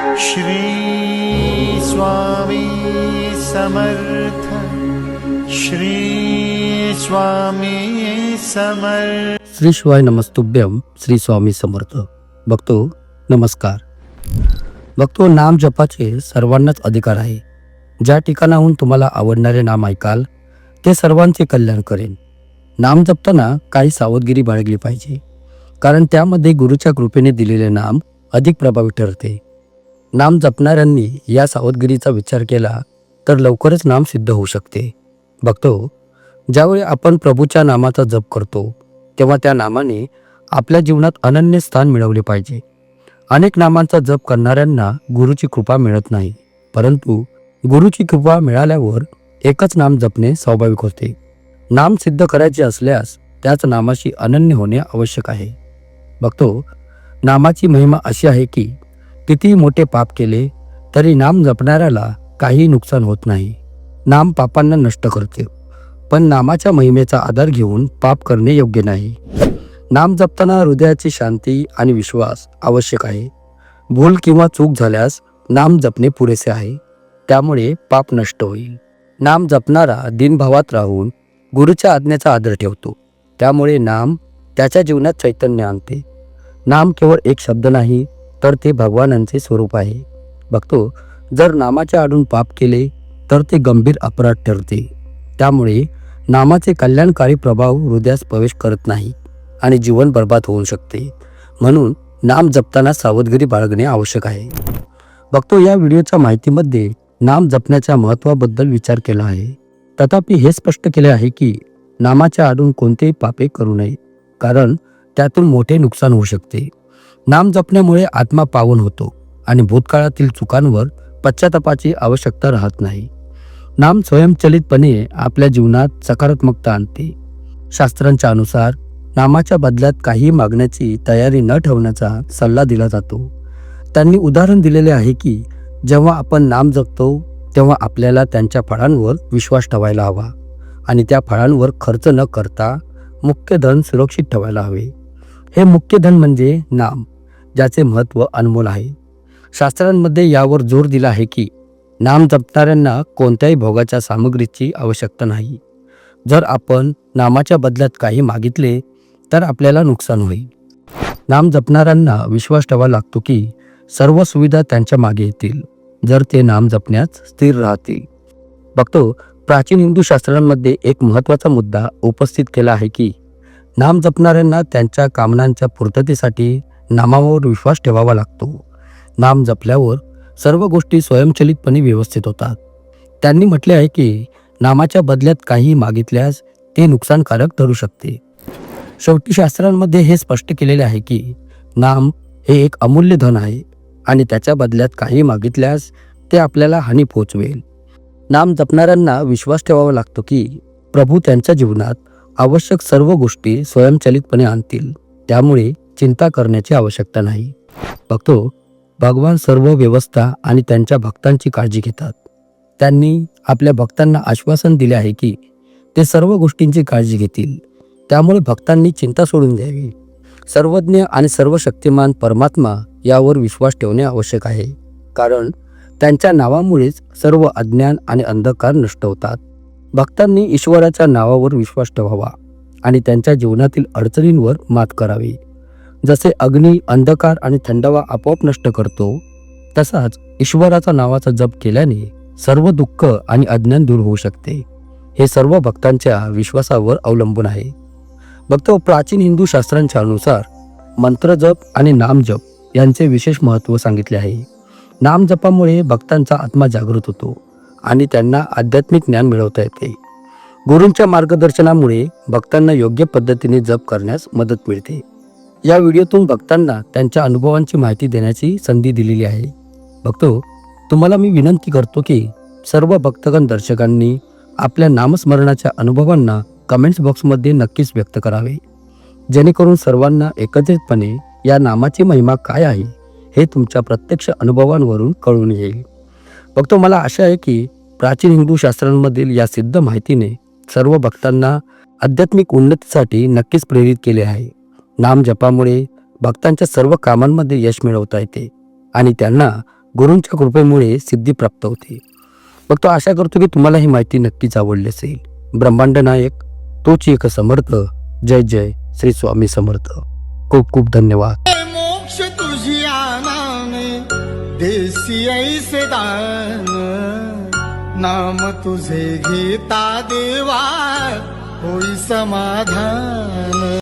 श्री स्वामी समर्थ श्री स्वामी समर्थ। श्री शिवाय नमस्तुभ्यम श्री स्वामी समर्थ। बघतो नमस्कार। बघतो नाम जपाचे सर्वांनाच अधिकार आहे. ज्या ठिकाणाहून तुम्हाला आवडणारे नाम ऐकाल ते सर्वांचे कल्याण करेन. नाम जपताना काही सावधगिरी बाळगली पाहिजे कारण त्यामध्ये गुरुच्या कृपेने दिलेले नाम अधिक प्रभावी ठरते. नाम जपणाऱ्यांनी या सावधगिरीचा विचार केला तर लवकरच नाम सिद्ध होऊ शकते. बघतो ज्यावेळी आपण प्रभूच्या नामाचा जप करतो तेव्हा त्या नामाने आपल्या जीवनात अनन्य स्थान मिळवले पाहिजे. अनेक नामांचा जप करणाऱ्यांना गुरुची कृपा मिळत नाही परंतु गुरुची कृपा मिळाल्यावर एकच नाम जपणे स्वाभाविक होते. नाम सिद्ध करायचे असल्यास त्याच नामाशी अनन्य होणे आवश्यक आहे. बघतो नामाची महिमा अशी आहे की कितीही मोठे पाप केले तरी नाम जपणाऱ्याला काही नुकसान होत नाही. नाम पापांना नष्ट करते पण नामाच्या महिमेचा आधार घेऊन पाप करणे योग्य नाही. नाम जपताना हृदयाची शांती आणि विश्वास आवश्यक आहे. भूल किंवा चूक झाल्यास नाम जपणे पुरेसे आहे त्यामुळे पाप नष्ट होईल. नाम जपणारा दिनभावात राहून गुरुच्या आज्ञेचा आदर ठेवतो त्यामुळे नाम त्याच्या जीवनात चैतन्य आणते. नाम केवळ एक शब्द नाही तर ते भगवानांचे स्वरूप आहे. बघतो जर नामाच्या आडून पाप केले तर ते गंभीर अपराध ठरते. त्यामुळे नामाचे कल्याणकारी प्रभाव हृदयास प्रवेश करत नाही आणि जीवन बर्बाद होऊ शकते. म्हणून नाम जपताना सावधगिरी बाळगणे आवश्यक आहे. बघतो या व्हिडिओच्या माहितीमध्ये नाम जपण्याच्या महत्त्वाबद्दल विचार केला आहे. तथापि हे स्पष्ट केले आहे की नामाच्या आडून कोणतेही पापे करू नये कारण त्यातून मोठे नुकसान होऊ शकते. नाम जपण्यामुळे आत्मा पावन होतो आणि भूतकाळातील चुकांवर पश्चातापाची आवश्यकता राहत नाही. नाम स्वयंचलितपणे आपल्या जीवनात सकारात्मकता आणते. शास्त्रांच्या अनुसार नामाच्या बदल्यात काही मागण्याची तयारी न ठेवण्याचा सल्ला दिला जातो. त्यांनी उदाहरण दिलेले आहे की जेव्हा आपण नाम जपतो तेव्हा आपल्याला त्यांच्या फळांवर विश्वास ठेवायला हवा आणि त्या फळांवर खर्च न करता मुख्य धन सुरक्षित ठेवायला हवे. हे मुख्य धन म्हणजे नाम. ज्याचे महत्त्व अनमोल आहे. शास्त्रांमध्ये यावर जोर दिला आहे की नाम जपणाऱ्यांना कोणत्याही भोगाच्या सामग्रीची आवश्यकता नाही. जर आपण नामाच्या बदल्यात काही मागितले तर आपल्याला नुकसान होईल. नाम जपणाऱ्यांना विश्वास ठेवा लागतो की सर्व सुविधा त्यांच्या मागे येतील जर ते नाम जपण्यात स्थिर राहतील. बघतो प्राचीन हिंदू शास्त्रांमध्ये एक महत्त्वाचा मुद्दा उपस्थित केला आहे की नाम जपणाऱ्यांना त्यांच्या कामनांच्या पूर्ततेसाठी नामावर विश्वास ठेवावा लागतो. नाम जपल्यावर सर्व गोष्टी स्वयंचलितपणे व्यवस्थित होतात. त्यांनी म्हटले आहे की नामाच्या बदल्यात काही मागितल्यास ते नुकसानकारक ठरू शकते. शेवटी शास्त्रांमध्ये हे स्पष्ट केलेले आहे की नाम हे एक अमूल्य धन आहे आणि त्याच्या बदल्यात काही मागितल्यास ते आपल्याला हानी पोचवेल नाम जपणाऱ्यांना विश्वास ठेवावा लागतो की प्रभू त्यांच्या जीवनात आवश्यक सर्व गोष्टी स्वयंचलितपणे आणतील. त्यामुळे चिंता करण्याची आवश्यकता नाही. बघतो भगवान सर्व व्यवस्था आणि त्यांच्या भक्तांची काळजी घेतात. त्यांनी आपल्या भक्तांना आश्वासन दिले आहे की ते सर्व गोष्टींची काळजी घेतील. त्यामुळे भक्तांनी चिंता सोडून द्यावी. सर्वज्ञ आणि सर्व शक्तिमान परमात्मा यावर विश्वास ठेवणे आवश्यक आहे. कारण त्यांच्या नावामुळेच सर्व अज्ञान आणि अंधकार नष्ट होतात. भक्तांनी ईश्वराच्या नावावर विश्वास ठेवावा आणि त्यांच्या जीवनातील अडचणींवर मात करावी. जसे अग्नी अंधकार आणि थंडवा आपोआप नष्ट करतो तसाच ईश्वराचा नावाचा जप केल्याने सर्व दुःख आणि अज्ञान दूर होऊ शकते. हे सर्व भक्तांच्या विश्वासावर अवलंबून आहे. भक्त प्राचीन हिंदू शास्त्रांच्या अनुसार मंत्र जप आणि नामजप यांचे विशेष महत्त्व सांगितले आहे. नाम जपामुळे भक्तांचा आत्मा जागृत होतो आणि त्यांना आध्यात्मिक ज्ञान मिळवता येते. गुरूंच्या मार्गदर्शनामुळे भक्तांना योग्य पद्धतीने जप करण्यास मदत मिळते. या व्हिडिओतून भक्तांना त्यांच्या अनुभवांची माहिती देण्याची संधी दिलेली आहे. बघतो तुम्हाला मी विनंती करतो की सर्व भक्तगण दर्शकांनी आपल्या नामस्मरणाच्या अनुभवांना कमेंट्स बॉक्समध्ये नक्कीच व्यक्त करावे. जेणेकरून सर्वांना एकत्रितपणे या नामाची महिमा काय आहे हे तुमच्या प्रत्यक्ष अनुभवांवरून कळून येईल. फक्त मला आशा आहे की प्राचीन हिंदू शास्त्रांमधील या सिद्ध माहितीने सर्व भक्तांना आध्यात्मिक उन्नतीसाठी नक्कीच प्रेरित केले आहे. नाम जपामुळे भक्तांच्या सर्व कामांमध्ये यश मिळवता येते आणि त्यांना गुरूंच्या कृपेमुळे सिद्धी प्राप्त होते. भक्त आशा करतो की तुम्हाला ही माहिती नक्कीच आवडली असेल. ब्रह्मांड नायक तोच एक समर्थ. जय जय श्री स्वामी समर्थ. खूप खूप धन्यवाद. मोक्ष तुझी देसी ऐसे दान. नाम तुझे घेता देवा होई समाधान.